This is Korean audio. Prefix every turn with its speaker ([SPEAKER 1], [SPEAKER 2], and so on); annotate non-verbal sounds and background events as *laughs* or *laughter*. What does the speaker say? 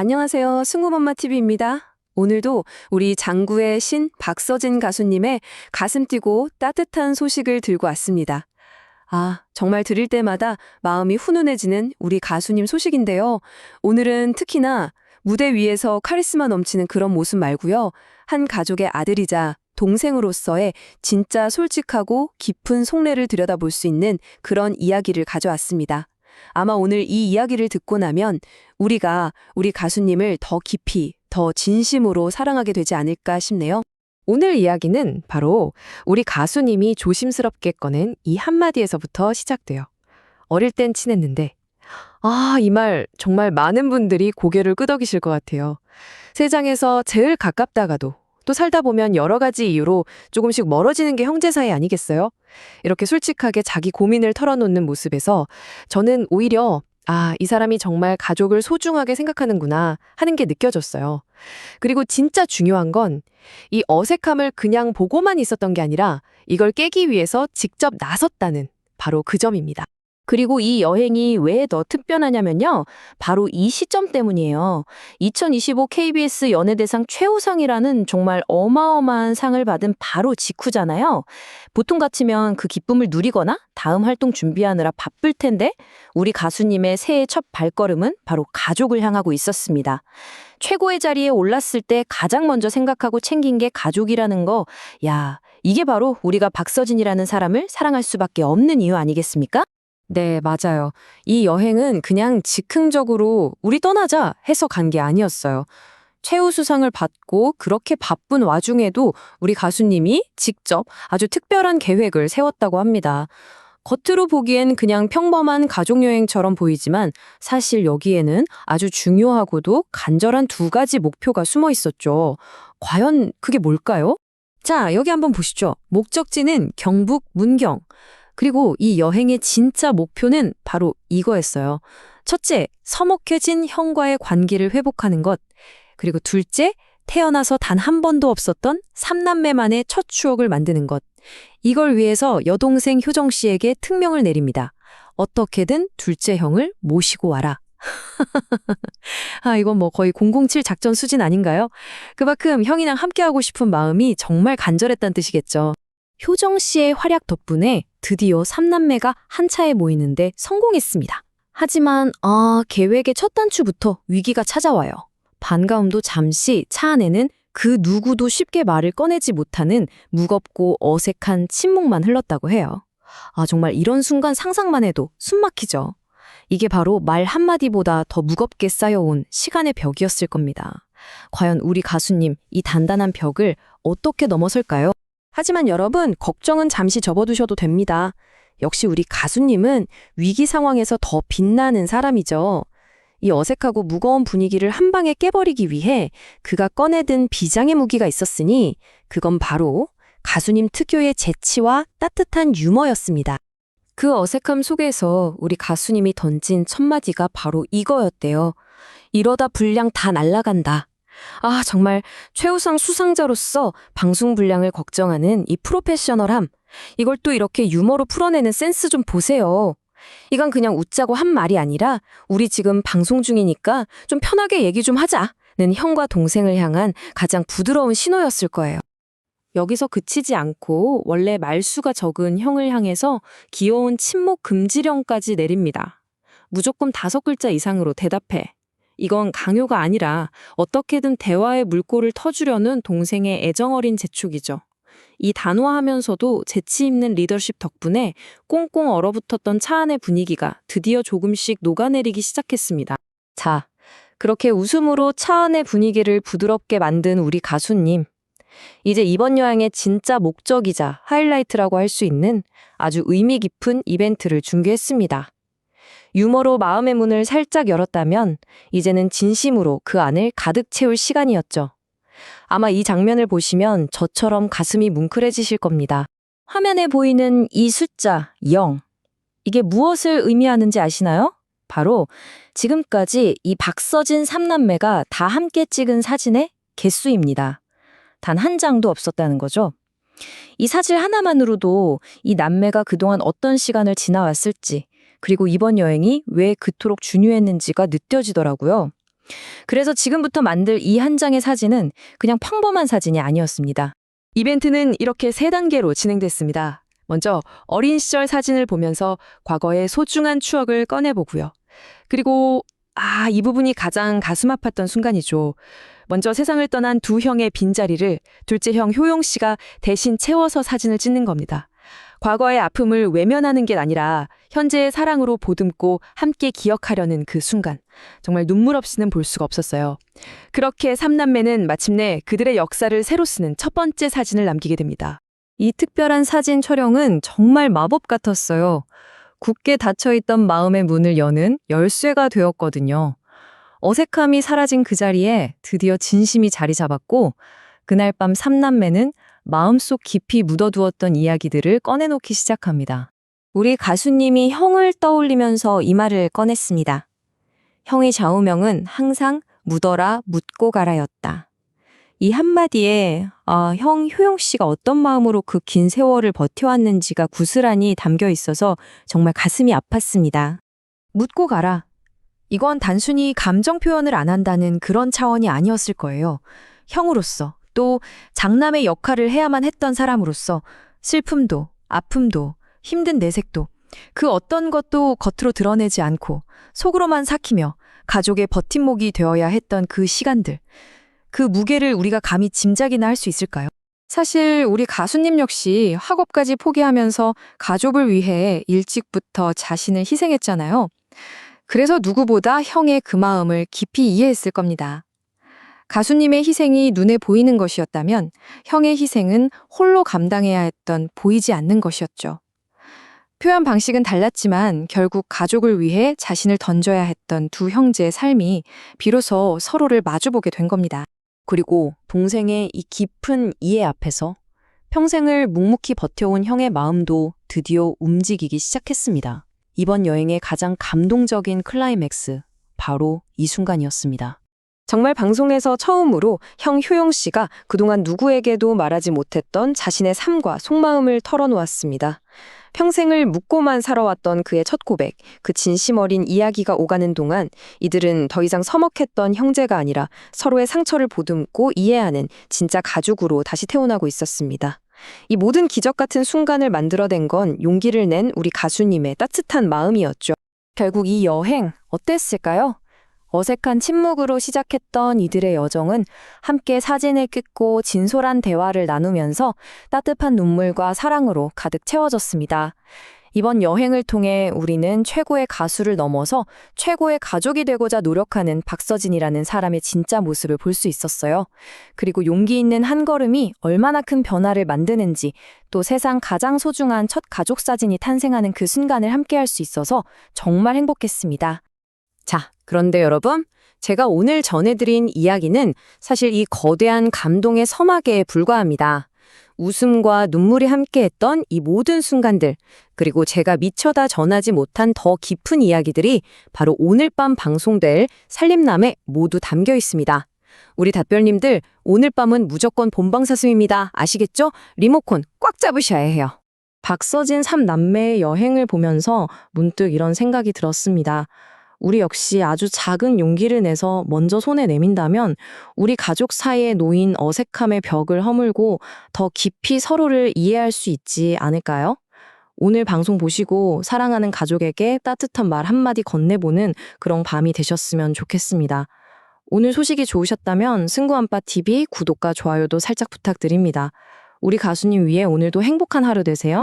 [SPEAKER 1] 안녕하세요. 승우엄마TV입니다. 오늘도 우리 장구의 신 박서진 가수님의 가슴 뛰고 따뜻한 소식을 들고 왔습니다. 아, 정말 들을 때마다 마음이 훈훈해지는 우리 가수님 소식인데요. 오늘은 특히나 무대 위에서 카리스마 넘치는 그런 모습 말고요. 한 가족의 아들이자 동생으로서의 진짜 솔직하고 깊은 속내를 들여다볼 수 있는 그런 이야기를 가져왔습니다. 아마 오늘 이 이야기를 듣고 나면 우리가 우리 가수님을 더 깊이, 더 진심으로 사랑하게 되지 않을까 싶네요.
[SPEAKER 2] 오늘 이야기는 바로 우리 가수님이 조심스럽게 꺼낸 이 한마디에서부터 시작돼요. 어릴 땐 친했는데, 아, 이 말 정말 많은 분들이 고개를 끄덕이실 것 같아요. 세상에서 제일 가깝다가도 또 살다 보면 여러 가지 이유로 조금씩 멀어지는 게 형제 사이 아니겠어요? 이렇게 솔직하게 자기 고민을 털어놓는 모습에서 저는 오히려 아, 이 사람이 정말 가족을 소중하게 생각하는구나 하는 게 느껴졌어요. 그리고 진짜 중요한 건 이 어색함을 그냥 보고만 있었던 게 아니라 이걸 깨기 위해서 직접 나섰다는 바로 그 점입니다.
[SPEAKER 3] 그리고 이 여행이 왜 더 특별하냐면요. 바로 이 시점 때문이에요. 2025 KBS 연예대상 최우상이라는 정말 어마어마한 상을 받은 바로 직후잖아요. 보통 같으면 그 기쁨을 누리거나 다음 활동 준비하느라 바쁠 텐데 우리 가수님의 새해 첫 발걸음은 바로 가족을 향하고 있었습니다. 최고의 자리에 올랐을 때 가장 먼저 생각하고 챙긴 게 가족이라는 거, 야, 이게 바로 우리가 박서진이라는 사람을 사랑할 수밖에 없는 이유 아니겠습니까?
[SPEAKER 2] 네, 맞아요. 이 여행은 그냥 즉흥적으로 우리 떠나자 해서 간 게 아니었어요. 최우 수상을 받고 그렇게 바쁜 와중에도 우리 가수님이 직접 아주 특별한 계획을 세웠다고 합니다. 겉으로 보기엔 그냥 평범한 가족여행처럼 보이지만 사실 여기에는 아주 중요하고도 간절한 두 가지 목표가 숨어 있었죠. 과연 그게 뭘까요? 자, 여기 한번 보시죠. 목적지는 경북 문경. 그리고 이 여행의 진짜 목표는 바로 이거였어요. 첫째, 서먹해진 형과의 관계를 회복하는 것. 그리고 둘째, 태어나서 단 한 번도 없었던 삼남매만의 첫 추억을 만드는 것. 이걸 위해서 여동생 효정 씨에게 특명을 내립니다. 어떻게든 둘째 형을 모시고 와라. *laughs* 아, 이건 뭐 거의 007 작전 수준 아닌가요? 그만큼 형이랑 함께하고 싶은 마음이 정말 간절했다는 뜻이겠죠. 효정 씨의 활약 덕분에 드디어 삼남매가 한 차에 모이는데 성공했습니다. 하지만 아, 계획의 첫 단추부터 위기가 찾아와요. 반가움도 잠시 차 안에는 그 누구도 쉽게 말을 꺼내지 못하는 무겁고 어색한 침묵만 흘렀다고 해요. 아, 정말 이런 순간 상상만 해도 숨 막히죠. 이게 바로 말 한마디보다 더 무겁게 쌓여온 시간의 벽이었을 겁니다. 과연 우리 가수님 이 단단한 벽을 어떻게 넘어설까요? 하지만 여러분, 걱정은 잠시 접어두셔도 됩니다. 역시 우리 가수님은 위기 상황에서 더 빛나는 사람이죠. 이 어색하고 무거운 분위기를 한 방에 깨버리기 위해 그가 꺼내든 비장의 무기가 있었으니 그건 바로 가수님 특유의 재치와 따뜻한 유머였습니다. 그 어색함 속에서 우리 가수님이 던진 첫 마디가 바로 이거였대요. 이러다 분량 다 날라간다. 아, 정말 최우상 수상자로서 방송 분량을 걱정하는 이 프로페셔널함. 이걸 또 이렇게 유머로 풀어내는 센스 좀 보세요. 이건 그냥 웃자고 한 말이 아니라 우리 지금 방송 중이니까 좀 편하게 얘기 좀 하자 는 형과 동생을 향한 가장 부드러운 신호였을 거예요. 여기서 그치지 않고 원래 말수가 적은 형을 향해서 귀여운 침묵 금지령까지 내립니다. 무조건 다섯 글자 이상으로 대답해. 이건 강요가 아니라 어떻게든 대화의 물꼬를 터주려는 동생의 애정어린 재촉이죠. 이 단호하면서도 재치 있는 리더십 덕분에 꽁꽁 얼어붙었던 차 안의 분위기가 드디어 조금씩 녹아내리기 시작했습니다. 자, 그렇게 웃음으로 차 안의 분위기를 부드럽게 만든 우리 가수님. 이제 이번 여행의 진짜 목적이자 하이라이트라고 할 수 있는 아주 의미 깊은 이벤트를 준비했습니다. 유머로 마음의 문을 살짝 열었다면 이제는 진심으로 그 안을 가득 채울 시간이었죠. 아마 이 장면을 보시면 저처럼 가슴이 뭉클해지실 겁니다. 화면에 보이는 이 숫자 0. 이게 무엇을 의미하는지 아시나요? 바로 지금까지 이 박서진 삼남매가 다 함께 찍은 사진의 개수입니다. 단 한 장도 없었다는 거죠. 이 사진 하나만으로도 이 남매가 그동안 어떤 시간을 지나왔을지, 그리고 이번 여행이 왜 그토록 중요했는지가 느껴지더라고요.
[SPEAKER 3] 그래서 지금부터 만들 이 한 장의 사진은 그냥 평범한 사진이 아니었습니다.
[SPEAKER 2] 이벤트는 이렇게 세 단계로 진행됐습니다. 먼저 어린 시절 사진을 보면서 과거의 소중한 추억을 꺼내보고요. 그리고 아, 이 부분이 가장 가슴 아팠던 순간이죠. 먼저 세상을 떠난 두 형의 빈자리를 둘째 형 효용 씨가 대신 채워서 사진을 찍는 겁니다. 과거의 아픔을 외면하는 게 아니라 현재의 사랑으로 보듬고 함께 기억하려는 그 순간. 정말 눈물 없이는 볼 수가 없었어요. 그렇게 삼남매는 마침내 그들의 역사를 새로 쓰는 첫 번째 사진을 남기게 됩니다.
[SPEAKER 1] 이 특별한 사진 촬영은 정말 마법 같았어요. 굳게 닫혀있던 마음의 문을 여는 열쇠가 되었거든요. 어색함이 사라진 그 자리에 드디어 진심이 자리 잡았고, 그날 밤 삼남매는 마음속 깊이 묻어두었던 이야기들을 꺼내놓기 시작합니다. 우리 가수님이 형을 떠올리면서 이 말을 꺼냈습니다. 형의 좌우명은 항상 묻어라 묻고 가라였다. 이 한마디에 아, 형 효영 씨가 어떤 마음으로 그 긴 세월을 버텨왔는지가 구슬하니 담겨 있어서 정말 가슴이 아팠습니다.
[SPEAKER 3] 묻고 가라. 이건 단순히 감정 표현을 안 한다는 그런 차원이 아니었을 거예요. 형으로서 또 장남의 역할을 해야만 했던 사람으로서 슬픔도 아픔도 힘든 내색도 그 어떤 것도 겉으로 드러내지 않고 속으로만 삭히며 가족의 버팀목이 되어야 했던 그 시간들. 그 무게를 우리가 감히 짐작이나 할 수 있을까요?
[SPEAKER 2] 사실 우리 가수님 역시 학업까지 포기하면서 가족을 위해 일찍부터 자신을 희생했잖아요. 그래서 누구보다 형의 그 마음을 깊이 이해했을 겁니다. 가수님의 희생이 눈에 보이는 것이었다면 형의 희생은 홀로 감당해야 했던 보이지 않는 것이었죠. 표현 방식은 달랐지만 결국 가족을 위해 자신을 던져야 했던 두 형제의 삶이 비로소 서로를 마주보게 된 겁니다. 그리고 동생의 이 깊은 이해 앞에서 평생을 묵묵히 버텨온 형의 마음도 드디어 움직이기 시작했습니다. 이번 여행의 가장 감동적인 클라이맥스, 바로 이 순간이었습니다. 정말 방송에서 처음으로 형 효용 씨가 그동안 누구에게도 말하지 못했던 자신의 삶과 속마음을 털어놓았습니다. 평생을 묻고만 살아왔던 그의 첫 고백, 그 진심 어린 이야기가 오가는 동안 이들은 더 이상 서먹했던 형제가 아니라 서로의 상처를 보듬고 이해하는 진짜 가족으로 다시 태어나고 있었습니다. 이 모든 기적 같은 순간을 만들어낸 건 용기를 낸 우리 가수님의 따뜻한 마음이었죠. 결국 이 여행 어땠을까요? 어색한 침묵으로 시작했던 이들의 여정은 함께 사진을 찍고 진솔한 대화를 나누면서 따뜻한 눈물과 사랑으로 가득 채워졌습니다. 이번 여행을 통해 우리는 최고의 가수를 넘어서 최고의 가족이 되고자 노력하는 박서진이라는 사람의 진짜 모습을 볼 수 있었어요. 그리고 용기 있는 한 걸음이 얼마나 큰 변화를 만드는지 또 세상 가장 소중한 첫 가족 사진이 탄생하는 그 순간을 함께 할 수 있어서 정말 행복했습니다. 자, 그런데 여러분, 제가 오늘 전해드린 이야기는 사실 이 거대한 감동의 서막에 불과합니다. 웃음과 눈물이 함께했던 이 모든 순간들, 그리고 제가 미처다 전하지 못한 더 깊은 이야기들이 바로 오늘 밤 방송될 살림남에 모두 담겨 있습니다. 우리 답별님들, 오늘 밤은 무조건 본방사수입니다. 아시겠죠? 리모컨 꽉 잡으셔야 해요. 박서진 삼남매의 여행을 보면서 문득 이런 생각이 들었습니다. 우리 역시 아주 작은 용기를 내서 먼저 손에 내민다면 우리 가족 사이에 놓인 어색함의 벽을 허물고 더 깊이 서로를 이해할 수 있지 않을까요? 오늘 방송 보시고 사랑하는 가족에게 따뜻한 말 한마디 건네보는 그런 밤이 되셨으면 좋겠습니다. 오늘 소식이 좋으셨다면 승구안빠 TV 구독과 좋아요도 살짝 부탁드립니다. 우리 가수님 위해 오늘도 행복한 하루 되세요.